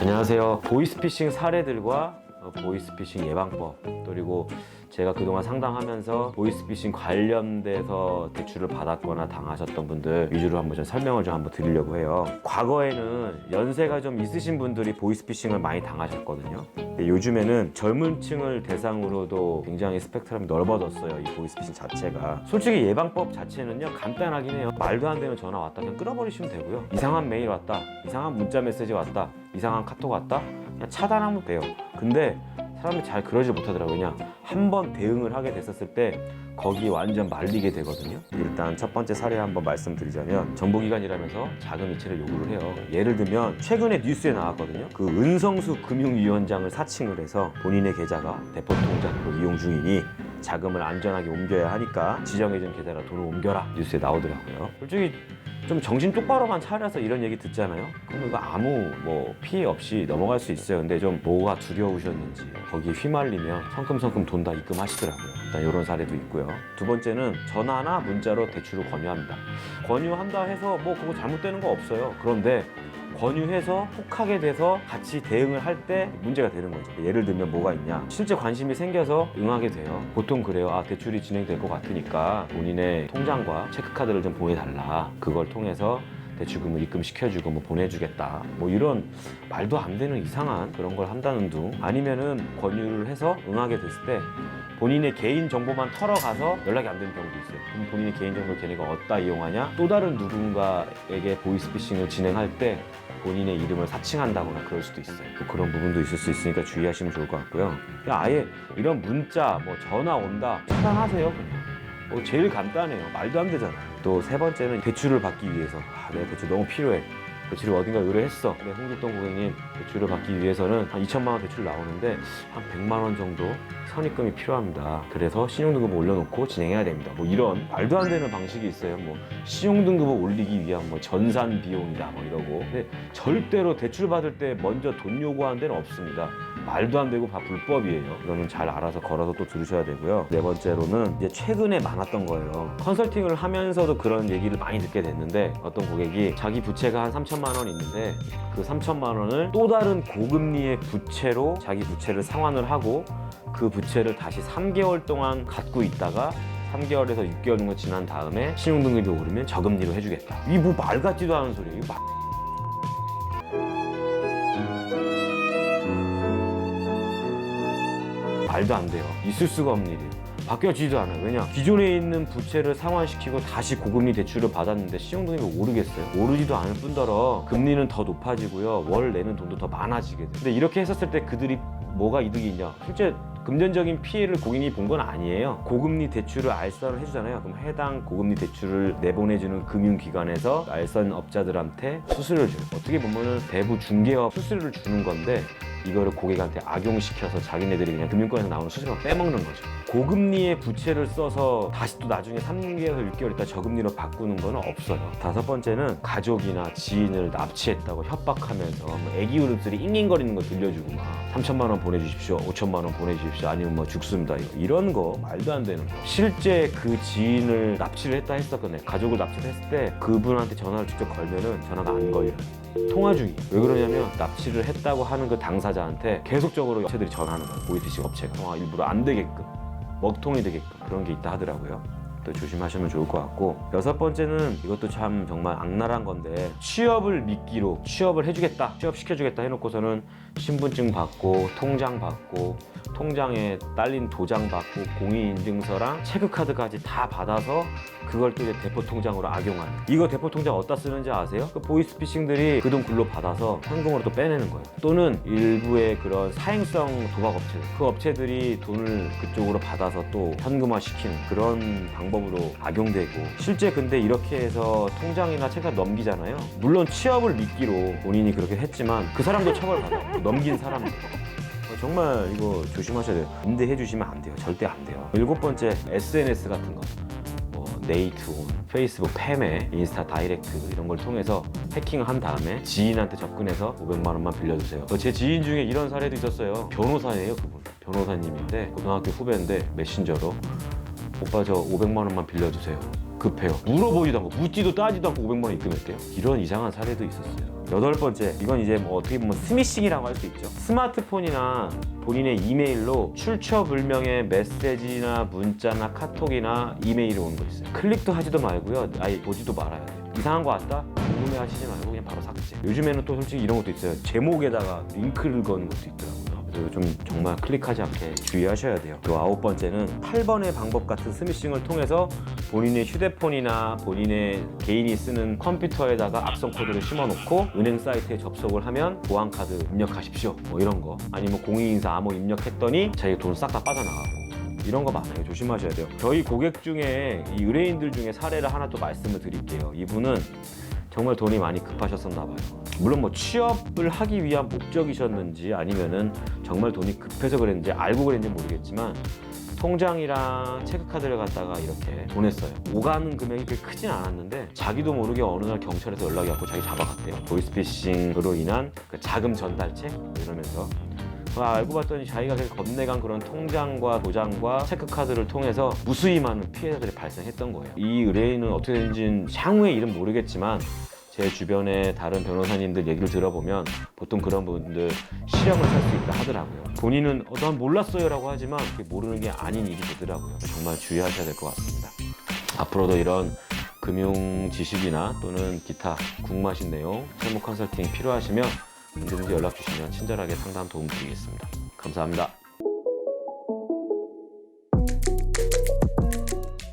안녕하세요. 보이스피싱 사례들과 어, 보이스피싱 예방법 그리고 제가 그동안 상담하면서 보이스피싱 관련돼서 대출을 받았거나 당하셨던 분들 위주로 한번 좀 설명을 좀 한번 드리려고 해요. 과거에는 연세가 좀 있으신 분들이 보이스피싱을 많이 당하셨거든요. 요즘에는 젊은 층을 대상으로도 굉장히 스펙트럼이 넓어졌어요. 이 보이스피싱 자체가. 솔직히 예방법 자체는요 간단하긴 해요. 말도 안 되는 전화 왔다 그냥 끊어버리시면 되고요. 이상한 메일 왔다, 이상한 문자 메시지 왔다, 이상한 카톡 왔다 그냥 차단하면 돼요. 근데 사람들이 잘 그러지 못하더라고요. 그냥 한 번 대응을 하게 됐었을 때 거기 완전 말리게 되거든요. 일단 첫 번째 사례 한번 말씀드리자면 정보기관이라면서 자금 이체를 요구를 해요. 예를 들면 최근에 뉴스에 나왔거든요. 그 은성수 금융위원장을 사칭을 해서 본인의 계좌가 대포통장으로 이용 중이니 자금을 안전하게 옮겨야 하니까 지정해준 계좌로 돈을 옮겨라 뉴스에 나오더라고요. 솔직히 좀 정신 똑바로만 차려서 이런 얘기 듣잖아요. 그럼 이거 아무 뭐 피해 없이 넘어갈 수 있어요. 근데 좀 뭐가 두려우셨는지 거기에 휘말리면 성큼성큼 돈 다 입금하시더라고요. 일단 이런 사례도 있고요. 두 번째는 전화나 문자로 대출을 권유합니다. 권유한다 해서 뭐 그거 잘못되는 거 없어요. 그런데 권유해서 혹하게 돼서 같이 대응을 할 때 문제가 되는 거죠. 예를 들면 뭐가 있냐. 실제 관심이 생겨서 응하게 돼요. 보통 그래요. 아, 대출이 진행될 것 같으니까 본인의 통장과 체크카드를 좀 보내달라. 그걸 통해서 대출금을 입금시켜주고 뭐 보내주겠다. 뭐 이런 말도 안 되는 이상한 그런 걸 한다는 둥. 아니면은 권유를 해서 응하게 됐을 때 본인의 개인 정보만 털어가서 연락이 안 되는 경우도 있어요. 그럼 본인의 개인 정보를 걔네가 어디다 이용하냐? 또 다른 누군가에게 보이스피싱을 진행할 때 본인의 이름을 사칭한다거나 그럴 수도 있어요. 뭐 그런 부분도 있을 수 있으니까 주의하시면 좋을 것 같고요. 그냥 아예 이런 문자, 뭐 전화 온다 차단하세요. 뭐 제일 간단해요. 말도 안 되잖아요. 또 세 번째는 대출을 받기 위해서 아, 내가 대출 너무 필요해. 대출을 어딘가 의뢰했어. 근데 홍길동 고객님 대출을 받기 위해서는 한 2천만 원 대출 나오는데 한 100만 원 정도 선입금이 필요합니다. 그래서 신용등급을 올려놓고 진행해야 됩니다. 뭐 이런 말도 안 되는 방식이 있어요. 뭐 신용등급을 올리기 위한 뭐 전산 비용이다 뭐 이러고. 근데 절대로 대출 받을 때 먼저 돈 요구하는 데는 없습니다. 말도 안 되고 다 불법이에요. 이거는 잘 알아서 걸어서 또 들으셔야 되고요. 네 번째로는 이제 최근에 많았던 거예요. 컨설팅을 하면서도 그런 얘기를 많이 듣게 됐는데 어떤 고객이 자기 부채가 한 3천만 원 있는데 그 3천만 원을 또 다른 고금리의 부채로 자기 부채를 상환을 하고 그 부채를 다시 3개월 동안 갖고 있다가 3개월에서 6개월 정도 지난 다음에 신용등급이 오르면 저금리로 해주겠다. 이게 뭐말 같지도 않은 소리예요. 말- 말도 안 돼요. 있을 수가 없는 일이에요. 바뀌어지지도 않아요. 왜냐? 기존에 있는 부채를 상환시키고 다시 고금리 대출을 받았는데 신용등급이 오르겠어요. 오르지도 않을 뿐더러 금리는 더 높아지고요. 월 내는 돈도 더 많아지게 돼요. 근데 이렇게 했었을 때 그들이 뭐가 이득이 있냐? 실제 금전적인 피해를 고객이 본 건 아니에요. 고금리 대출을 알선을 해주잖아요. 그럼 해당 고금리 대출을 내보내주는 금융기관에서 알선 업자들한테 수수료를 줘요. 어떻게 보면은 대부 중개업 수수료를 주는 건데 이거를 고객한테 악용시켜서 자기네들이 그냥 금융권에서 나오는 수수료만 빼먹는 거죠. 고금리의 부채를 써서 다시 또 나중에 3개월에서 6개월 있다 저금리로 바꾸는 건 없어요. 다섯 번째는 가족이나 지인을 납치했다고 협박하면서 뭐 애기 울음소리 잉잉거리는 거 들려주고 막 3천만 원 보내주십시오, 5천만 원 보내주십시오, 아니면 뭐 죽습니다. 이런 거 말도 안 되는 거. 실제 그 지인을 납치를 했다 했었거든요. 가족을 납치를 했을 때 그분한테 전화를 직접 걸면은 전화가 안 걸려요. 통화 중이. 왜 그러냐면 납치를 했다고 하는 그 당사자한테 계속적으로 업체들이 전화하는 거예요. 보이티식 업체가. 통화 일부러 안 되게끔. 먹통이 되게끔. 그런 게 있다 하더라고요. 또 조심하시면 좋을 것 같고. 여섯 번째는 이것도 참 정말 악랄한 건데 취업을 미끼로 취업을 해주겠다 취업 시켜주겠다 해놓고서는 신분증 받고 통장 받고 통장에 딸린 도장 받고 공인인증서랑 체크카드까지 다 받아서 그걸 또 이제 대포 통장으로 악용하는. 이거 대포 통장 어디다 쓰는지 아세요? 그 보이스피싱들이 그돈 글로 받아서 현금으로 또 빼내는 거예요. 또는 일부의 그런 사행성 도박 업체들 그 업체들이 돈을 그쪽으로 받아서 또 현금화 시키는 그런 방법 으로 악용되고 실제 근데 이렇게 해서 통장이나 체크카드 넘기잖아요 물론 취업을 미끼로 본인이 그렇게 했지만 그 사람도 처벌받아요 그 넘긴 사람도 어, 정말 이거 조심하셔야 돼요. 응대해 주시면 안 돼요. 절대 안 돼요. 일곱 번째 SNS 같은 거. 뭐 네이트온, 페이스북 패매, 인스타 다이렉트 이런 걸 통해서 해킹을 한 다음에 지인한테 접근해서 500만 원만 빌려주세요. 어, 제 지인 중에 이런 사례도 있었어요. 변호사예요, 그분. 변호사님인데 고등학교 후배인데 메신저로 오빠 저 500만 원만 빌려주세요. 급해요. 물어보지도 않고 묻지도 따지도 않고 500만 원 입금했대요. 이런 이상한 사례도 있었어요. 여덟 번째, 이건 이제 뭐 어떻게 보면 스미싱이라고 할 수 있죠. 스마트폰이나 본인의 이메일로 출처불명의 메시지나 문자나 카톡이나 이메일이 오는 거 있어요. 클릭도 하지도 말고요. 아예 보지도 말아야 돼요. 이상한 거 왔다? 궁금해 하시지 말고 그냥 바로 삭제. 요즘에는 또 솔직히 이런 것도 있어요. 제목에다가 링크를 거는 것도 있더라고요. 그래서 좀 정말 클릭하지 않게 주의하셔야 돼요. 또 아홉 번째는 8번의 방법 같은 스미싱을 통해서 본인의 휴대폰이나 본인의 개인이 쓰는 컴퓨터에다가 악성 코드를 심어놓고 은행 사이트에 접속을 하면 보안 카드 입력하십시오. 뭐 이런 거. 아니면 공인인사 암호 입력했더니 자기 돈 싹 다 빠져나가고. 이런 거 많아요. 조심하셔야 돼요. 저희 고객 중에 이 의뢰인들 중에 사례를 하나 또 말씀을 드릴게요. 이분은 정말 돈이 많이 급하셨었나 봐요. 물론 뭐 취업을 하기 위한 목적이셨는지 아니면은 정말 돈이 급해서 그랬는지 알고 그랬는지 모르겠지만 통장이랑 체크카드를 갖다가 이렇게 보냈어요. 오가는 금액이 그렇게 크진 않았는데 자기도 모르게 어느 날 경찰에서 연락이 왔고 자기 잡아갔대요. 보이스피싱으로 인한 그 자금 전달책 이러면서 아, 알고 봤더니 자기가 그 겁내간 그런 통장과 도장과 체크카드를 통해서 무수히 많은 피해자들이 발생했던 거예요. 이 의뢰인은 어떻게 된지는 향후의 일은 모르겠지만 제 주변에 다른 변호사님들 얘기를 들어보면 보통 그런 분들 실형을 살 수 있다 하더라고요. 본인은 어, 난 몰랐어요라고 하지만 그게 모르는 게 아닌 일이 되더라고요. 정말 주의하셔야 될 것 같습니다. 앞으로도 이런 금융 지식이나 또는 기타 궁금하신 내용, 세무 컨설팅 필요하시면 언제든지 연락 주시면 친절하게 상담 도움 드리겠습니다. 감사합니다.